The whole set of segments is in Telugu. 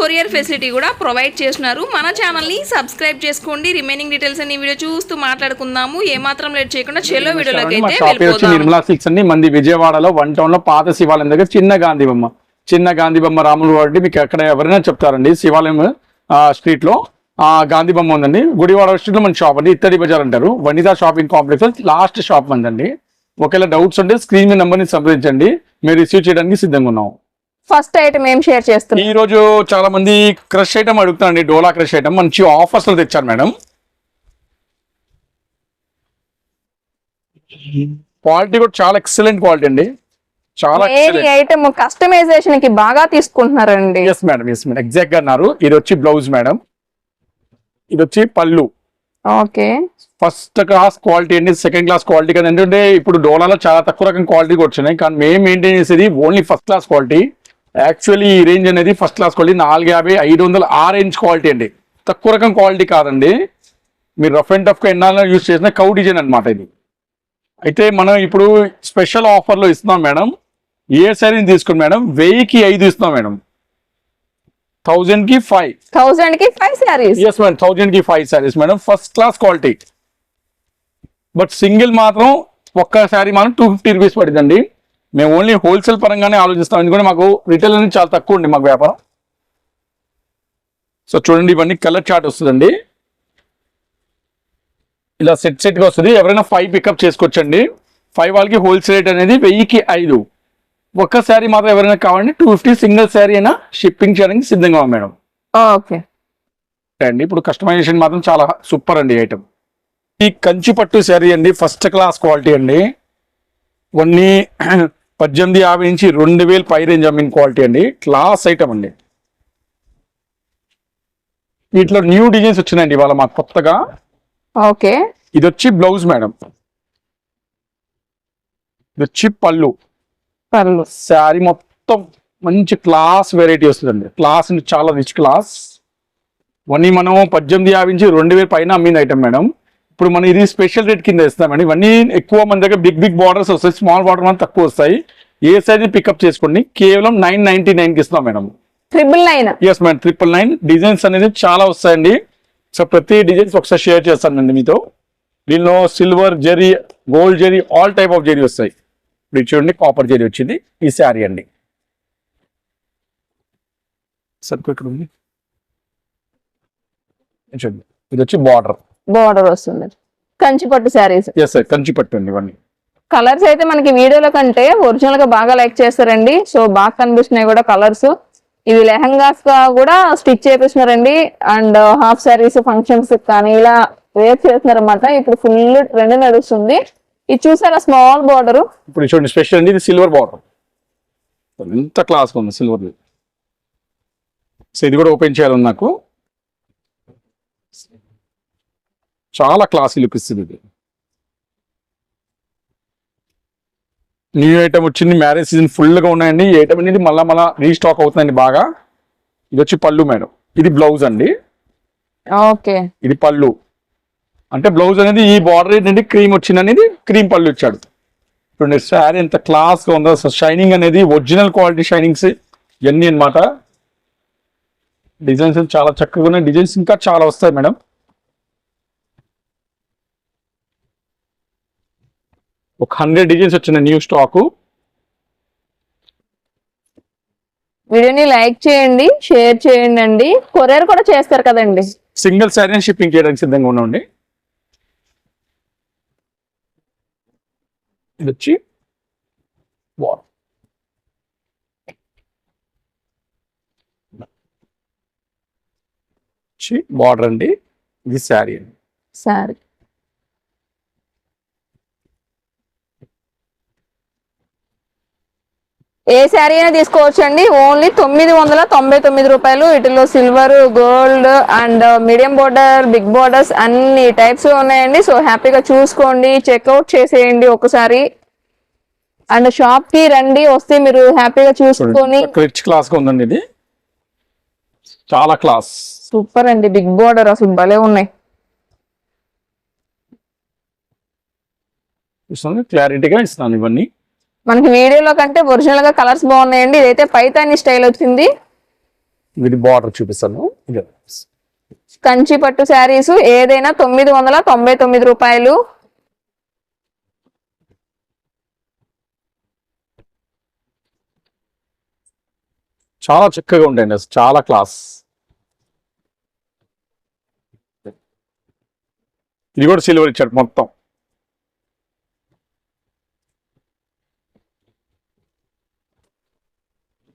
కొరియర్ ఫెసిలిటీ కూడా ప్రొవైడ్ చేస్తున్నారు. మన ఛానల్ని సబ్స్క్రైబ్ చేసుకోండి. రిమైనింగ్ డీటెయిల్స్ అన్ని వీడియో చూస్తూ మాట్లాడుకుందాము. ఏమాత్రం లేట్ చేయకుండా చెలో వీడియోలోకి అయితే నిర్మలా సిక్స్ అండి మంది విజయవాడలో వన్ టౌన్లో పాత శివాలయం దగ్గర చిన్న గాంధీ బొమ్మ చిన్న గాంధీ బొమ్మ రాములు వాడి మీకు ఎక్కడ ఎవరైనా చెప్తారండి. శివాలయం స్ట్రీట్లో ఆ గాంధీ బొమ్మ ఉందండి. గుడివాడ స్ట్రీట్లో మన షాప్ అండి. ఇత్తడి బజార్ అంటారు. Vanitha shopping complex last shop మందండి. ఒకవేళ డౌట్స్ ఉంటే స్క్రీన్ మీద నెంబర్ని సంప్రదించండి. మేము రిసీవ్ చేయడానికి సిద్ధంగా ఉన్నాం. ఫస్ట్ ఐటమ్ ఏం షేర్ చేస్తున్నాం ఈ రోజు చాలా మంది క్రష్ ఐటమ్ అడుగుతారండి డోలా క్రష్ ఐటమ్. మంచి ఆఫర్స్లో తెచ్చారు మేడం. క్వాలిటీ కూడా చాలా ఎక్సలెంట్ క్వాలిటీ అండి. చాలా ఐటమ్ కస్టమైజేషన్కి బాగా తీసుకుంటున్నారండి. Yes madam yes madam. ఎగ్జాక్ట్గా అన్నారు. ఇది వచ్చి బ్లౌజ్ మేడం. ఇది వచ్చి పళ్ళు. ఓకే. ఫస్ట్ క్లాస్ క్వాలిటీ అండి సెకండ్ క్లాస్ క్వాలిటీ ఎందుకంటే ఇప్పుడు డోలాలో చాలా తక్కువ రకం క్వాలిటీ వచ్చినాయి. కానీ మేము మెయింటైన్ చేసేది only first class quality actually ఈ రేంజ్ అనేది ఫస్ట్ క్లాస్ క్వాలిటీ నాలుగు యాభై ఐదు వందల ఆ రేంజ్ క్వాలిటీ అండి. తక్కువ రకం క్వాలిటీ కాదండి. మీరు రఫ్ అండ్ టఫ్గా ఎన్నాళ్ళ యూస్ చేసిన కౌ డిజైన్ అనమాట ఇది. అయితే మనం ఇప్పుడు స్పెషల్ ఆఫర్లో ఇస్తున్నాం మేడం. ఏ శారీని తీసుకోండి మేడం? వెయ్యికి ఐదు ఇస్తున్నాం మేడం. థౌజండ్కి ఫైవ్ థౌసండ్కి ఫైవ్ శారీస్ ఎస్ మేడం థౌజండ్కి five saris madam. First class quality but single మాత్రం ఒక్క శారీ మాత్రం టూ ఫిఫ్టీ రూపీస్ పడిందండి మేము ఓన్లీ హోల్సేల్ పరంగానే ఆలోచిస్తాం. ఎందుకంటే మాకు రిటైల్ అనేది చాలా తక్కువ ఉంది మాకు వ్యాపారం. సో చూడండి ఇవన్నీ కలర్ చార్ట్ వస్తుందండి. ఇలా సెట్ సెట్గా వస్తుంది. ఎవరైనా ఫైవ్ పికప్ చేసుకోవచ్చండి. ఫైవ్ వాళ్ళకి హోల్సేల్ రేట్ అనేది వెయ్యికి ఐదు. ఒక్క శారీ మాత్రం ఎవరైనా కావాలంటే టూ ఫిఫ్టీ సింగిల్ శారీ అయినా షిప్పింగ్ చేయడానికి సిద్ధంగా ఉంది మేడం. ఓకే. అండి ఇప్పుడు కస్టమైజేషన్ మాత్రం చాలా సూపర్ అండి ఐటమ్ ఈ కంచి పట్టు శారీ అండి ఫస్ట్ క్లాస్ క్వాలిటీ అండి. కొన్ని పద్దెనిమిది యాభై నుంచి రెండు వేలు పై రేంజ్ అమ్మిన క్వాలిటీ అండి. క్లాస్ ఐటమ్ అండి. వీటిలో న్యూ డిజైన్స్ వచ్చినాయండి ఇవాళ మాకు కొత్తగా. ఓకే. ఇది వచ్చి బ్లౌజ్ మేడం. ఇది వచ్చి పళ్ళు. పర్లు శారీ మొత్తం మంచి క్లాస్ వెరైటీ వస్తుందండి. క్లాస్ చాలా రిచ్ క్లాస్. ఇవన్నీ మనం పద్దెనిమిది యాభై నుంచి రెండు వేల పైన అమ్మింది ఐటమ్ మేడం. ఇప్పుడు మనం ఇది స్పెషల్ రేట్ కింద ఇస్తామండి ఇవన్నీ ఎక్కువ మన దగ్గర బిగ్ బిగ్ బార్డర్స్ వస్తాయి. స్మాల్ బార్డర్ మనం తక్కువ వస్తాయి. ఏ సైజ్ పికప్ చేసుకోండి. కేవలం నైన్ నైన్టీ నైన్కి ఇస్తాం madam triple nine yes madam triple nine designs అనేది చాలా వస్తాయండి. సో ప్రతి డిజైన్స్ ఒకసారి షేర్ చేస్తానండి మీతో. దీనిలో silver zari gold zari all type of zari వస్తాయి. ఇప్పుడు చూడండి కాపర్ జెరీ వచ్చింది. ఈ శారీ అండి. సరుకు ఇక్కడ ఉంది చూడండి ఇది వచ్చి బార్డర్ బోర్డర్ వస్తుంది. కంచి పట్టు శారీస్ ఎస్ సార్ కంచి పట్టు అండి ఇవన్నీ. కలర్స్ అయితే మనకి వీడియోలో కంటే ఒరిజినల్గా బాగా లైక్ చేస్తారండి. సో బాగా కనిపిస్తున్నాయి కూడా కలర్స్ ఇవి లెహంగాస్ కూడా స్టిచ్ చేపిస్తున్నారండి. అండ్ హాఫ్ శారీస్ ఫంక్షన్స్ కానీ ఇలా వేర్ చేస్తున్నారు అనమాట ఇప్పుడు ఫుల్ ట్రెండ్ నడుస్తుంది. ఇది చూసారా స్మాల్ బోర్డర్ ఇప్పుడు చూడండి స్పెషల్ అండి. ఇది సిల్వర్ బార్డర్ ఎంత క్లాస్ ఉంది సిల్వర్ సో ఇది కూడా ఓపెన్ చేయాలి నాకు చాలా క్లాస్ లుక్ ఇస్తుంది ఇది. న్యూ ఐటమ్ వచ్చింది మ్యారేజ్ సీజన్ ఫుల్గా ఉన్నాయండి. ఈ ఐటమ్ అనేది మళ్ళా మళ్ళా రీస్టాక్ అవుతుందండి బాగా. ఇది వచ్చి పళ్ళు మేడం. ఇది బ్లౌజ్ అండి. ఓకే. ఇది పళ్ళు. అంటే బ్లౌజ్ అనేది ఈ బార్డర్ ఏంటంటే క్రీమ్ వచ్చింది అనేది క్రీమ్ పళ్ళు ఇచ్చాడు. చూడండి శారీ ఎంత క్లాస్గా ఉందో. అసలు షైనింగ్ అనేది ఒరిజినల్ క్వాలిటీ షైనింగ్స్ ఇవన్నీ అన్నమాట. డిజైన్స్ చాలా చక్కగా ఉన్నాయి. డిజైన్స్ ఇంకా చాలా వస్తాయి మేడం. ఒక హండ్రెడ్ డిజైన్స్ వచ్చిన న్యూ స్టాక్ వీడియోని లైక్ చేయండి షేర్ చేయండి అండి కొరియర్ కూడా చేస్తారు కదండి. సింగిల్ శారీ షిప్పింగ్ చేయడానికి సిద్ధంగా ఉన్నాండి ఇది వచ్చి వార్. వచ్చి బార్డర్ అండి. ఇది శారీ అండి. సరే ఏ శారీ అయినా తీసుకోవచ్చు అండి ఓన్లీ తొమ్మిది వందల తొంభై తొమ్మిది రూపాయలు. వీటిలో silver gold and medium border big borders అన్ని టైప్స్ ఉన్నాయండి. సో హ్యాపీగా చూసుకోండి. చెక్అవుట్ చేసేయండి ఒకసారి. అండ్ షాప్కి రండి. వస్తే మీరు హ్యాపీగా చూసుకొని రిచ్ క్లాస్ ఉందండి ఇది. చాలా క్లాస్ సూపర్ అండి. బిగ్ బోర్డర్ అసలు భలే ఉన్నాయి. క్లారిటీగా ఇస్తున్నాను ఇవన్నీ. మనకి వీడియోలో కంటే ఒరిజినల్గా కలర్స్ బాగున్నాయండి. ఇదైతే పైతాని స్టైల్ వచ్చింది. బార్డర్ చూపిస్తాను. కంచి పట్టు శారీస్ ఏదైనా తొమ్మిది వందల తొంభై తొమ్మిది రూపాయలు. చాలా చక్కగా ఉంటాయండి. చాలా క్లాస్ ఇది కూడా సిల్వర్ ఇచ్చాడు మొత్తం.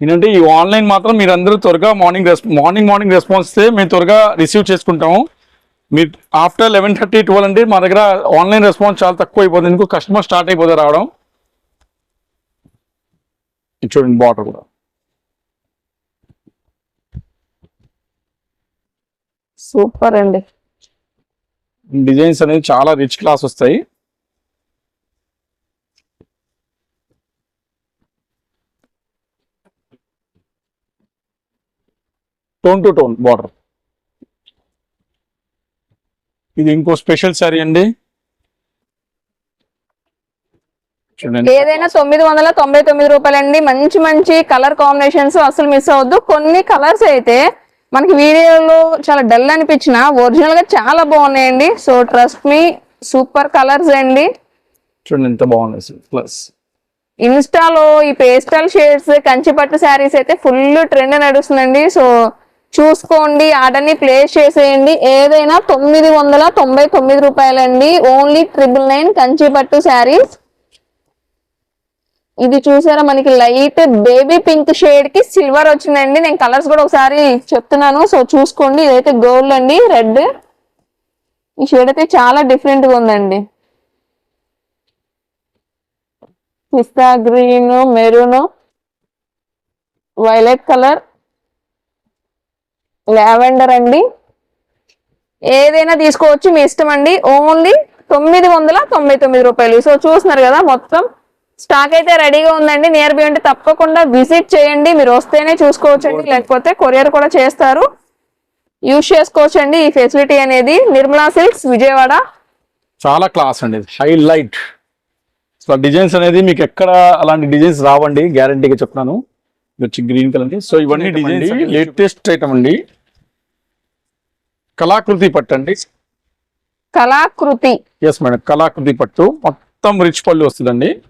ఏంటంటే ఈ ఆన్లైన్ మాత్రం మీరు అందరూ త్వరగా మార్నింగ్ మార్నింగ్ మార్నింగ్ రెస్పాన్స్ ఇస్తే మేము త్వరగా రిసీవ్ చేసుకుంటాము. మీరు ఆఫ్టర్ లెవెన్ థర్టీ ట్వెల్వ్ అంటే మా దగ్గర ఆన్లైన్ రెస్పాన్స్ చాలా తక్కువ అయిపోతుంది. ఎందుకు? కస్టమర్ స్టార్ట్ అయిపోతుంది రావడం. చూడండి బాటర్ కూడా. సూపర్ అండి. డిజైన్స్ అనేది చాలా రిచ్ క్లాస్ వస్తాయి. Tone to tone border. ఇది ఇంకో స్పెషల్ శారీ అండి. చూడండి. ఏదైనా తొమ్మిది వందల తొంభై తొమ్మిది రూపాయలండి. మంచి మంచి కలర్ కాంబినేషన్స్ అసలు మిస్ అవ్వద్దు. కొన్ని కలర్స్ అయితే మనకి వీడియోలో చాలా డల్ అనిపించిన ఒరిజినల్గా చాలా బాగున్నాయండి. సో ట్రస్ట్ మీ సూపర్ కలర్స్ అండి. చూడండి ఎంత బాగుంది ప్లస్ ఇన్స్టాలో ఈ పేస్టల్ షేడ్స్ కంచిపట్టు శారీస్ అయితే ఫుల్ ట్రెండ్ నడుస్తుందండి. సో చూసుకోండి ఆర్డర్ని ప్లేస్ చేసేయండి. ఏదైనా తొమ్మిది వందల తొంభై తొమ్మిది రూపాయలండి. ఓన్లీ ట్రిపుల్ నైన్ కంచిపట్టు శారీస్. ఇది చూసారా మనకి లైట్ బేబీ పింక్ షేడ్కి సిల్వర్ వచ్చిందండి. నేను కలర్స్ కూడా ఒకసారి చెప్తున్నాను. సో చూసుకోండి ఇదైతే గోల్డ్ అండి రెడ్ ఈ షేడ్ అయితే చాలా డిఫరెంట్గా ఉందండి. Pista green maroon violet colour lavender అండి. ఏదైనా తీసుకోవచ్చు మీ ఇష్టం అండి. ఓన్లీ తొమ్మిది వందల తొంభై తొమ్మిది రూపాయలు. సో చూస్తున్నారు కదా మొత్తం స్టాక్ అయితే రెడీగా ఉందండి. నియర్ బై ఉంటే తప్పకుండా విజిట్ చేయండి. మీరు వస్తేనే చూసుకోవచ్చు అండి లేకపోతే కొరియర్ కూడా చేస్తారు. యూజ్ చేసుకోవచ్చు అండి ఈ ఫెసిలిటీ అనేది నిర్మలా సిల్క్స్ విజయవాడ. చాలా క్లాస్ అండి హైలైట్ సో డిజైన్స్ అనేది మీకు ఎక్కడ అలాంటి డిజైన్స్ రావండి. గ్యారంటీగా చెప్తున్నాను. వచ్చి గ్రీన్ కలర్ సో ఇవన్నీ డిజైన్స్ లేటెస్ట్ ఐటమ్ అండి. కళాకృతి పట్టు అండి. కళాకృతి. ఎస్ మేడం కళాకృతి పట్టు. మొత్తం రిచ్ పళ్ళు వస్తుందండి.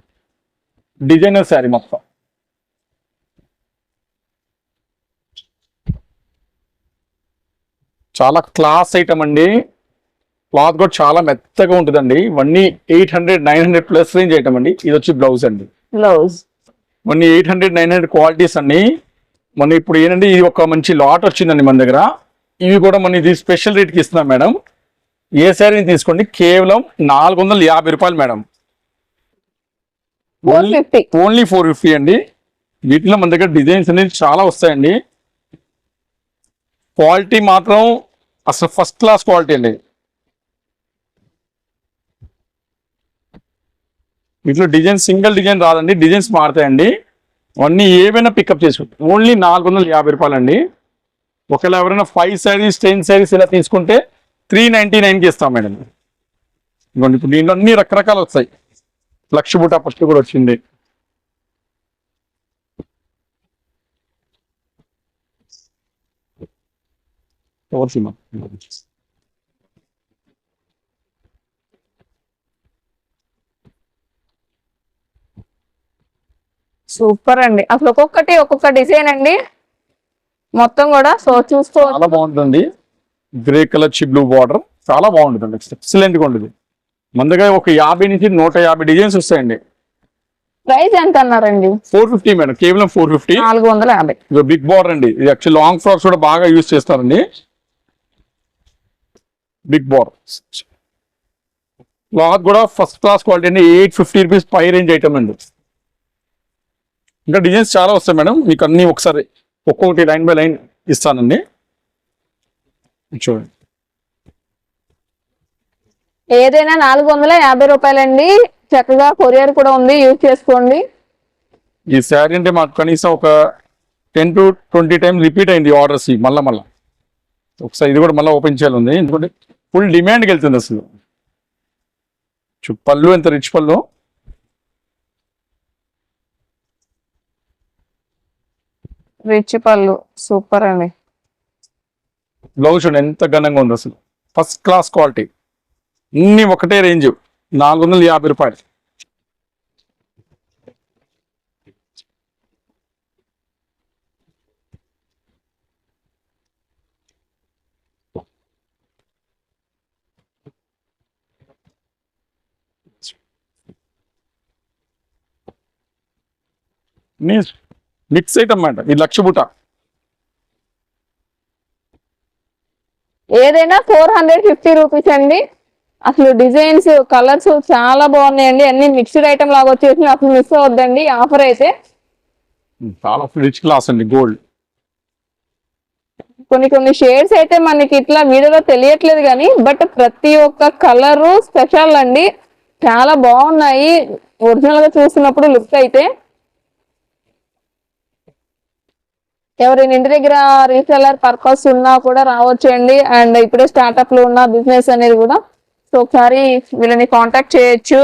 డిజైనర్ శారీ మొత్తం. చాలా క్లాస్ ఐటమ్ అండి. క్లాత్ కూడా చాలా మెత్తగా ఉంటుందండి. ఇవన్నీ eight hundred nine hundred plus range item అండి. ఇది వచ్చి బ్లౌజ్ అండి. బ్లౌజ్ మొన్న eight hundred nine hundred qualities అన్ని మొన్న ఇప్పుడు ఏంటంటే ఇది ఒక మంచి లాట్ వచ్చిందండి మన దగ్గర. ఇవి కూడా మన ఇది స్పెషల్ రేట్కి ఇస్తున్నాం మేడం. ఏ శారీని తీసుకోండి? కేవలం నాలుగు వందల యాభై రూపాయలు మేడం. Only four fifty. అండి. వీటిలో మన దగ్గర డిజైన్స్ అనేది చాలా వస్తాయండి. క్వాలిటీ మాత్రం అసలు ఫస్ట్ క్లాస్ క్వాలిటీ అండి. వీటిలో డిజైన్ సింగిల్ డిజైన్ రాదండి. డిజైన్స్ మారుతాయండి. అన్నీ ఏవైనా పికప్ చేసుకోండి ఓన్లీ నాలుగు వందల యాభై రూపాయలు అండి ఒకవేళ ఎవరైనా ఫైవ్ శారీస్ టెన్ శారీస్ ఇలా తీసుకుంటే త్రీ నైంటీ నైన్కి ఇస్తాం మేడం. ఇంకోండి ఇప్పుడు దీంట్లో అన్ని రకరకాలు వస్తాయి. లక్ష బూట ఫస్ట్ కూడా వచ్చింది. ఎవరు సూపర్ అండి. అసలు ఒక్కొక్కటి ఒక్కొక్క డిజైన్ అండి. మొత్తం కూడా సో చూసుకో చాలా బాగుంటుంది. గ్రే కలర్ చి బ్లూ బార్డర్ చాలా బాగుంటుంది ఎక్సలెంట్గా ఉంటుంది. మన దగ్గర ఒక యాభై నుంచి నూట యాభై డిజైన్స్ వస్తాయండి. ప్రైస్ ఎంత అన్నారండి? Four fifty madam. కేవలం ఫోర్ ఫిఫ్టీ నాలుగు వందల యాభై. ఇది బిగ్ బార్డర్ అండి. ఇది యాక్చువల్ లాంగ్ ఫ్రాక్స్ కూడా బాగా యూజ్ చేస్తారండి. బిగ్ బార్డర్ క్లాత్ కూడా ఫస్ట్ క్లాస్ క్వాలిటీ అండి. ఎయిట్ ఫిఫ్టీ రూపీస్ పై రేంజ్ ఐటమ్ అండి. ఇంకా డిజైన్స్ చాలా వస్తాయి మేడం. మీకు అన్ని ఒకసారి ఒక్కొక్కటి లైన్ బై లైన్ ఇస్తానండి. చూడండి. ఏదైనా నాలుగు వందల యాభై రూపాయలండి. చక్కగా కొరియర్ కూడా ఉంది. యూజ్ చేసుకోండి. ఈ శారీ అంటే మాకు కనీసం ఒక ten to twenty times repeat అయింది ఆర్డర్స్ మళ్ళా మళ్ళా. ఒకసారి ఇది కూడా మళ్ళీ ఓపెన్ చేయాలి ఉంది ఎందుకంటే ఫుల్ డిమాండ్కి వెళ్తుంది అసలు. పళ్ళు ఎంత రిచ్ పళ్ళు. రిచ్ పళ్ళు సూపర్ అండి. బ్లౌజ్ చూడండి ఎంత ఘనంగా ఉంది అసలు. ఫస్ట్ క్లాస్ క్వాలిటీ అన్ని ఒకటే రేంజ్ నాలుగు వందల యాభై రూపాయలు. మిక్స్ ఐటమ్ అన్నమాట ఇది లక్ష బుట్ట ఏదైనా ఫోర్ హండ్రెడ్ ఫిఫ్టీ రూపీస్ అండి. అసలు డిజైన్స్ కలర్స్ చాలా బాగున్నాయండి. అన్ని మిక్స్డ్ ఐటమ్ లాగా వచ్చేసి అసలు మిస్ అవద్దండి ఆఫర్ అయితే. చాలా రిచ్ క్లాస్ అండి గోల్డ్ కొన్ని కొన్ని షేడ్స్ అయితే మనకి ఇట్లా వీడియోలో తెలియట్లేదు కానీ బట్ ప్రతి ఒక్క కలరు స్పెషల్ అండి. చాలా బాగున్నాయి. ఒరిజినల్గా చూస్తున్నప్పుడు లుక్ అయితే. ఎవరైనా ఇంటి దగ్గర రీసెలర్ పర్పస్ ఉన్నా కూడా రావచ్చండి. అండ్ ఇప్పుడే స్టార్ట్అప్లో ఉన్న బిజినెస్ అనేది కూడా సో ఒకసారి వీళ్ళని కాంటాక్ట్ చేయొచ్చు.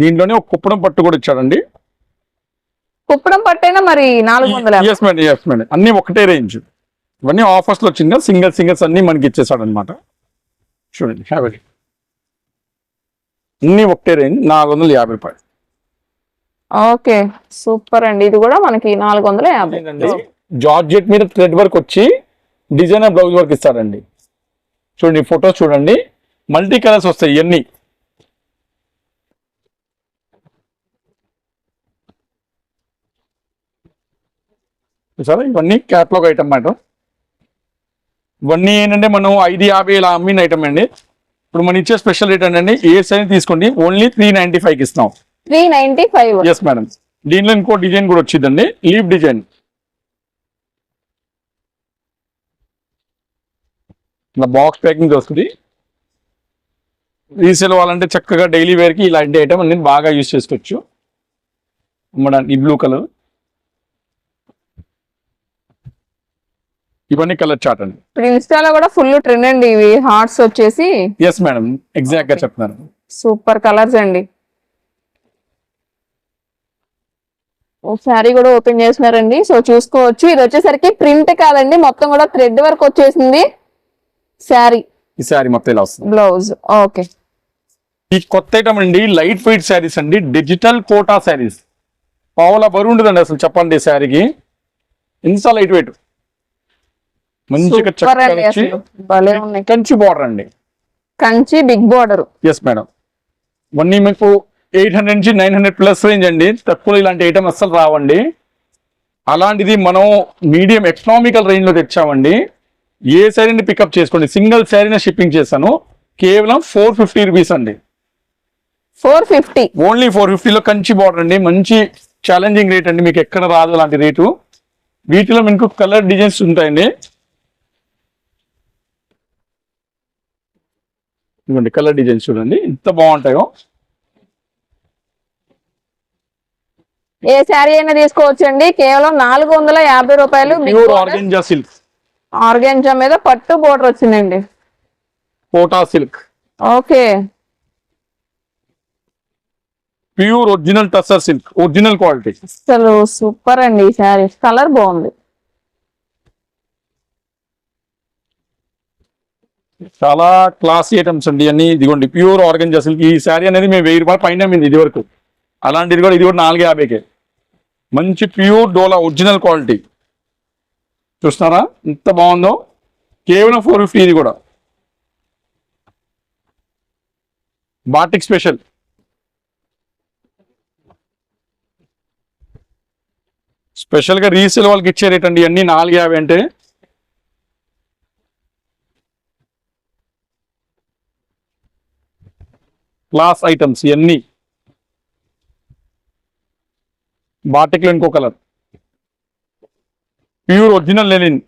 దీంట్లోనే ఒక కుప్పడం పట్టు కూడా ఇచ్చాడండి. కుప్పడం పట్టైనా మరి? నాలుగు వందల? అన్ని ఒకటే రేంజ్ ఇవన్నీ ఆఫర్స్లో వచ్చింది సింగల్ సింగల్స్ అన్ని మనకి ఇచ్చేసాడు అనమాట చూడండి హ్యావ్. అన్ని ఒకటే రేంజ్ నాలుగు వందల యాభై రూపాయలు. ఓకే సూపర్ అండి. ఇది కూడా మనకి నాలుగు వందల యాభై జార్జెట్ మీద థ్రెడ్ వర్క్ వచ్చి డిజైనర్ బ్లౌజ్ వర్క్ ఇస్తాడండి. చూడండి ఫొటోస్ చూడండి. మల్టీ కలర్స్ వస్తాయి ఇవన్నీ సరే ఇవన్నీ క్యాట్లాగ్ ఐటమ్ అన్నమాట. ఇవన్నీ ఏంటంటే మనం ఐదు యాభై ఇలా అమ్మిన ఐటమ్ అండి. ఇప్పుడు మనం ఇచ్చే స్పెషల్ రేట్ ఏంటంటే ఏ సైజ్ తీసుకోండి ఓన్లీ త్రీ నైన్టీ ఫైవ్కి ఇస్తాం three ninety five. Yes madam దీనిలో ఇంకో డిజైన్ కూడా వచ్చిందండి. Leaf design. ఇలా బాక్స్ ప్యాకింగ్ వస్తుంది రీసేల్ వాళ్ళంటే చక్కగా డైలీ వేర్కి ఇలాంటి ఐటమ్ అన్ని బాగా యూస్ చేసుకోవచ్చు. అమ్మడానికి ఈ బ్లూ కలర్ ఇవన్నీ కలర్ చార్ట్ అండి. ఇప్పుడు ఇన్స్టాలో కూడా ఫుల్ ట్రెండ్ అండి. ఇవి హార్ట్స్ వచ్చేసి. ఎస్ మేడం ఎగ్జాక్ట్గా చెప్తున్నాను సూపర్ కలర్స్ అండి. శారీ కూడా ఓపెన్ చేసినారండి. సో చూసుకోవచ్చు. ఇది వచ్చేసరికి ప్రింట్ కాదండి. మొత్తం కూడా థ్రెడ్ వర్క్ వచ్చేసింది. శారీ. ఈ శారీ మొత్తం ఇలా వస్తుంది. బ్లౌజ్. ఓకే. ఈ కొత్త ఐటమ్ అండి లైట్ వెయిట్ శారీస్ అండి. డిజిటల్ కోటా శారీస్. పావుల బరువు ఉండదండి అసలు చెప్పండి ఈ శారీకి. ఇంత లైట్ వెయిట్ మంచిగా కంచి బార్డర్ అండి. Kanchi big border yes madam ఇవన్నీ మీకు ఎయిట్ హండ్రెడ్ నుంచి నైన్ హండ్రెడ్ ప్లస్ రేంజ్ అండి. తక్కువ ఇలాంటి ఐటమ్ అస్సలు రావండి. అలాంటిది మనం మీడియం ఎకనామికల్ రేంజ్లో తెచ్చామండి. ఏ శారీని పికప్ చేసుకోండి. సింగిల్ శారీని షిప్పింగ్ చేశాను. కేవలం ఫోర్ ఫిఫ్టీ రూపీస్ అండి. Four fifty. ఓన్లీ ఫోర్ ఫిఫ్టీలో కంచి బార్డర్ అండి. మంచి ఛాలెంజింగ్ రేట్ అండి. మీకు ఎక్కడ రాదు అలాంటి రేటు వీటిలో మీకు కలర్ డిజైన్స్ ఉంటాయండి. ఇవ్వండి కలర్ డిజైన్స్ చూడండి. ఎంత బాగుంటాయో. ఏ శారీ అయినా తీసుకోవచ్చు అండి కేవలం నాలుగు వందల యాభై రూపాయలు ప్యూర్ ఆర్గెంజా సిల్క్. మీద పట్టు బోర్డర్ వచ్చిందండి. Kota silk. Okay. Pure original tussar silk. Original quality. అసలు సూపర్ అండి ఈ శారీ. కలర్ బాగుంది. చాలా క్లాసీ ఐటమ్స్ అండి అన్ని ఇదిగోండి ప్యూర్ ఆర్గెంజా సిల్క్. ఈ శారీ అనేది మేము వెయ్యి రూపాయలు పైన ఇది వరకు అలాంటిది కూడా ఇది కూడా నాలుగు యాభైకే. మంచి ప్యూర్ డోలా ఒరిజినల్ క్వాలిటీ. చూస్తున్నారా? ఎంత బాగుందో? కేవలం ఫోర్ ఫిఫ్టీ ఇది కూడా. Batik special. స్పెషల్గా రీసేల్ వాళ్ళకి ఇచ్చే రేట్ అండి అన్ని నాలుగు యాభై అంటే. క్లాస్ ఐటమ్స్ ఇవన్నీ. బాటిక్లో ఇంకో కలర్ ప్యూర్ ఒరిజినల్ లెనిన్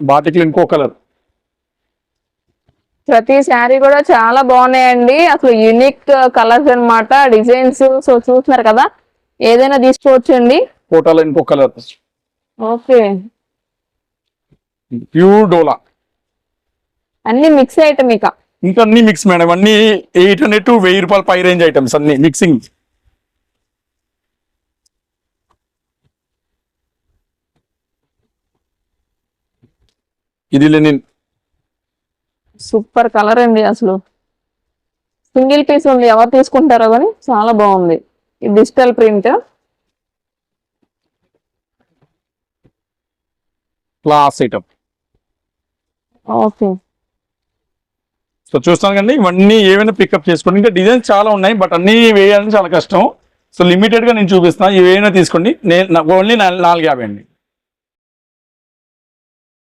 బాటిక్లో ఇంకో కలర్ ప్రతి శారీ కూడా చాలా బాగున్నాయండి. అసలు యూనిక్ కలర్స్ అన్నమాట డిజైన్స్ సో చూస్తున్నారు కదా ఏదైనా తీసుకోవచ్చు అండి కోటాలో ఇంకో కలర్ ఓకే. ప్యూర్ డోలా అన్ని మిక్స్ ఐటమ్ ఇక. ఇంకా అన్ని మిక్స్ మేడం అన్ని ఎయిట్ హండ్రెడ్ టు వెయ్యి రూపాయల పై రేంజ్ ఐటమ్స్ అన్ని మిక్సింగ్ ఇది లెనిన్. సూపర్ కలర్ అండి అసలు. సింగిల్ పీస్ ఉంది ఎవరు తీసుకుంటారో కానీ చాలా బాగుంది. ఈ digital print. Class item okay. So చూస్తాను కండి ఇవన్నీ ఏమైనా పికప్ చేసుకోండి. ఇంకా డిజైన్స్ చాలా ఉన్నాయి బట్ అన్ని వేయాలని చాలా కష్టం. సో లిమిటెడ్గా నేను చూపిస్తాను ఇవేమైనా తీసుకోండి. నేను ఓన్లీ నాలుగు యాభై అండి.